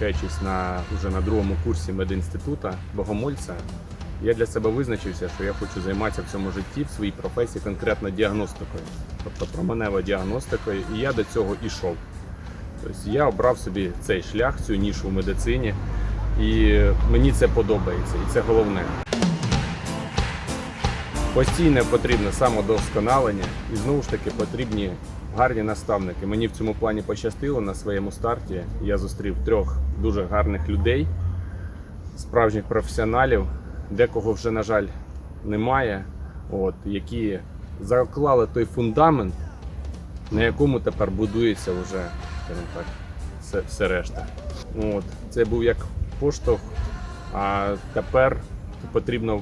навчаючись на вже на другому курсі медінститута Богомольця, я для себе визначився, що я хочу займатися в цьому житті, в своїй професії конкретно діагностикою, тобто променевою діагностикою, і я до цього ішов. Тобто я обрав собі цей шлях, цю нішу в медицині, і мені це подобається, і це головне. Постійне потрібне самодосконалення і знову ж таки потрібні гарні наставники. Мені в цьому плані пощастило на своєму старті. Я зустрів трьох дуже гарних людей, справжніх професіоналів, декого вже, на жаль, немає, от, які заклали той фундамент, на якому тепер будується вже, так, все, все решта. От, це був як поштовх, а тепер потрібно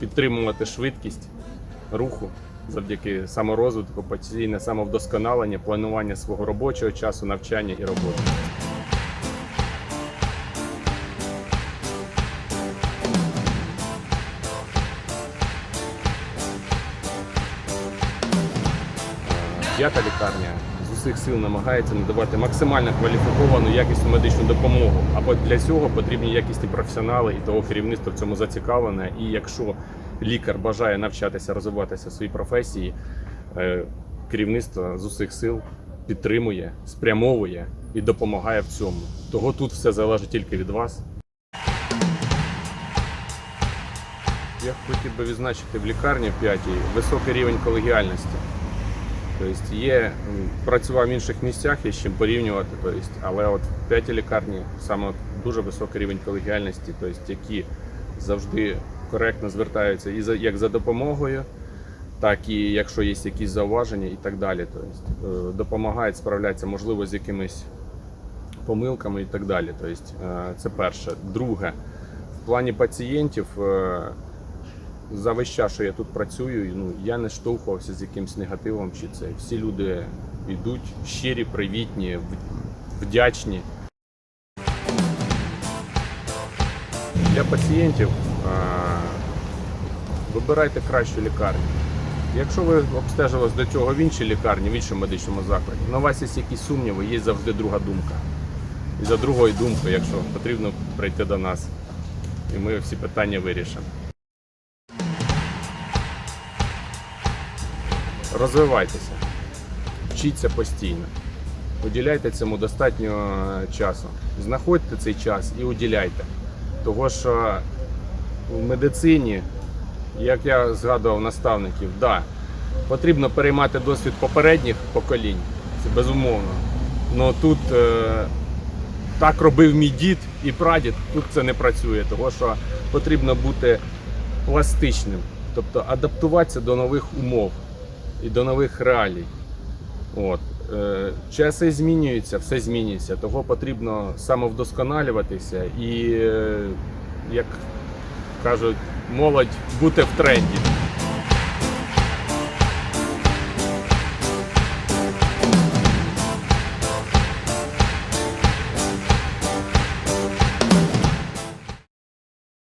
підтримувати швидкість руху завдяки саморозвитку, постійне самовдосконалення, планування свого робочого часу, навчання і роботи. П'ята лікарня з усіх сил намагається надавати максимально кваліфіковану якісну медичну допомогу. Або для цього потрібні якісні професіонали, і того керівництво в цьому зацікавлене. І якщо лікар бажає навчатися, розвиватися в своїй професії, е, керівництво з усіх сил підтримує, спрямовує і допомагає в цьому. Того тут все залежить тільки від вас. Я хотів би відзначити в лікарні п'ятій високий рівень колегіальності. Тобто є, працював в інших місцях, є з чим порівнювати, тобто, але от в п'ятій лікарні саме дуже високий рівень колегіальності, тобто, які завжди коректно звертаються і за, як за допомогою, так і якщо є якісь зауваження і так далі. Тобто, допомагають справлятися, можливо, з якимись помилками і так далі. Тобто, це перше. Друге, в плані пацієнтів. е, за весь час, що я тут працюю, ну я не штовхувався з якимось негативом. Чи це всі люди йдуть щирі, привітні, вдячні. Для пацієнтів вибирайте кращу лікарню. Якщо ви обстежились до цього в іншій лікарні, в іншому медичному закладі, на вас є якісь сумніви, є завжди друга думка. І за другою думкою, якщо потрібно прийти до нас, і ми всі питання вирішимо. Розвивайтеся, вчіться постійно, уділяйте цьому достатньо часу. Знаходьте цей час і уділяйте. Того що в медицині, як я згадував наставників, да, потрібно переймати досвід попередніх поколінь, це безумовно. Але тут е, так робив мій дід і прадід, тут це не працює, того що потрібно бути пластичним, тобто адаптуватися до нових умов і до нових реалій. От. Е, часи змінюються, все змінюється, того потрібно самовдосконалюватися і, е, як кажуть, молодь бути в тренді.